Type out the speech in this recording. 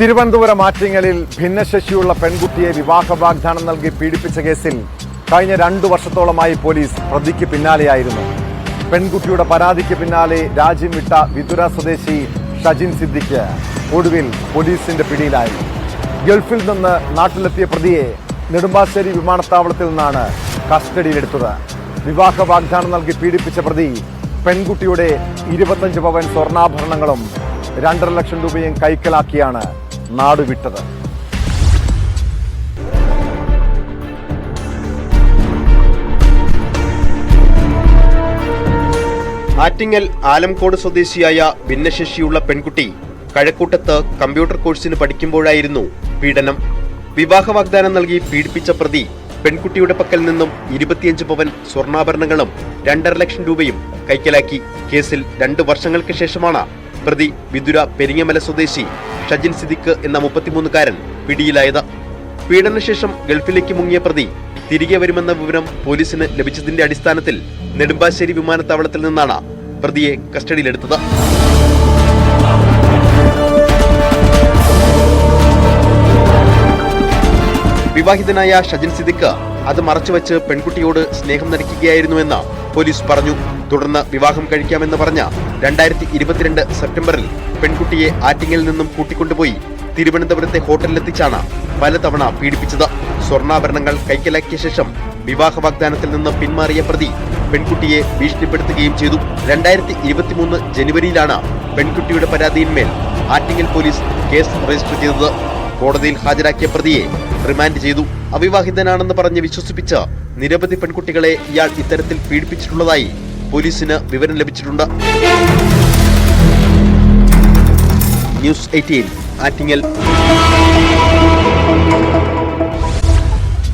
തിരുവനന്തപുരം ആറ്റിങ്ങലിൽ ഭിന്നശേഷിയുള്ള പെൺകുട്ടിയെ വിവാഹ വാഗ്ദാനം നൽകി പീഡിപ്പിച്ച കേസിൽ കഴിഞ്ഞ രണ്ടു വർഷത്തോളമായി പോലീസ് പ്രതിക്ക് പിന്നാലെയായിരുന്നു. പെൺകുട്ടിയുടെ പരാതിക്ക് പിന്നാലെ രാജ്യം വിട്ട വിതുര സ്വദേശി ഷജിൻ സിദ്ദിഖ് ഒടുവിൽ പോലീസിന്റെ പിടിയിലായി. ഗൾഫിൽ നിന്ന് നാട്ടിലെത്തിയ പ്രതിയെ നെടുമ്പാശ്ശേരി വിമാനത്താവളത്തിൽ നിന്നാണ് കസ്റ്റഡിയിലെടുത്തത്. വിവാഹ വാഗ്ദാനം നൽകി പീഡിപ്പിച്ച പ്രതി പെൺകുട്ടിയുടെ ഇരുപത്തഞ്ച് പവൻ സ്വർണാഭരണങ്ങളും രണ്ടര ലക്ഷം രൂപയും കൈക്കലാക്കിയാണ് നാടുവിട്ടത്. ആറ്റിങ്ങൽ ആലംകോട് സ്വദേശിയായ ഭിന്നശേഷിയുള്ള പെൺകുട്ടി കഴക്കൂട്ടത്ത് കമ്പ്യൂട്ടർ കോഴ്സിന് പഠിക്കുമ്പോഴായിരുന്നു പീഡനം. വിവാഹ വാഗ്ദാനം നൽകി പീഡിപ്പിച്ച പ്രതി പെൺകുട്ടിയുടെ പക്കൽ നിന്നും ഇരുപത്തിയഞ്ച് പവൻ സ്വർണാഭരണങ്ങളും രണ്ടര ലക്ഷം രൂപയും കൈക്കലാക്കി. കേസിൽ രണ്ടു വർഷങ്ങൾക്ക് ശേഷമാണ് പ്രതി വിതുര പെരിങ്ങമല സ്വദേശി ഷജിൻ സിദ്ദിഖ് എന്ന മുപ്പത്തിമൂന്നുകാരൻ പിടിയിലായത്. പീഡനശേഷം ഗൾഫിലേക്ക് മുങ്ങിയ പ്രതി തിരികെ വരുമെന്ന വിവരം പോലീസിന് ലഭിച്ചതിന്റെ അടിസ്ഥാനത്തിൽ നെടുമ്പാശ്ശേരി വിമാനത്താവളത്തിൽ നിന്നാണ് പ്രതിയെ കസ്റ്റഡിയിലെടുത്തത്. വിവാഹിതനായ ഷജിൻ സിദ്ദിഖ് അത് മറച്ചുവെച്ച് പെൺകുട്ടിയോട് സ്നേഹം നടിക്കുകയായിരുന്നുവെന്ന് പോലീസ് പറഞ്ഞു. തുടർന്ന് വിവാഹം കഴിക്കാമെന്ന് പറഞ്ഞ രണ്ടായിരത്തി ഇരുപത്തിരണ്ട് സെപ്റ്റംബറിൽ പെൺകുട്ടിയെ ആറ്റിങ്ങിൽ നിന്നും കൂട്ടിക്കൊണ്ടുപോയി തിരുവനന്തപുരത്തെ ഹോട്ടലിലെത്തിച്ചാണ് പലതവണ പീഡിപ്പിച്ചത്. സ്വർണാഭരണങ്ങൾ കൈക്കലാക്കിയ ശേഷം വിവാഹ വാഗ്ദാനത്തിൽ നിന്ന് പിന്മാറിയ പ്രതി പെൺകുട്ടിയെ ഭീഷണിപ്പെടുത്തുകയും ചെയ്തു. രണ്ടായിരത്തി ഇരുപത്തിമൂന്ന് ജനുവരിയിലാണ് പെൺകുട്ടിയുടെ പരാതിയിന്മേൽ ആറ്റിങ്ങൽ പോലീസ് കേസ് രജിസ്റ്റർ ചെയ്തത്. കോടതിയിൽ ഹാജരാക്കിയ പ്രതിയെ റിമാൻഡ് ചെയ്തു. അവിവാഹിതനാണെന്ന് പറഞ്ഞ് വിശ്വസിപ്പിച്ച് നിരവധി പെൺകുട്ടികളെ ഇയാൾ ഇത്തരത്തിൽ പീഡിപ്പിച്ചിട്ടുള്ളതായി പോലീസിന് വിവരം ലഭിച്ചിട്ടുണ്ട്. News eighteen Attingal.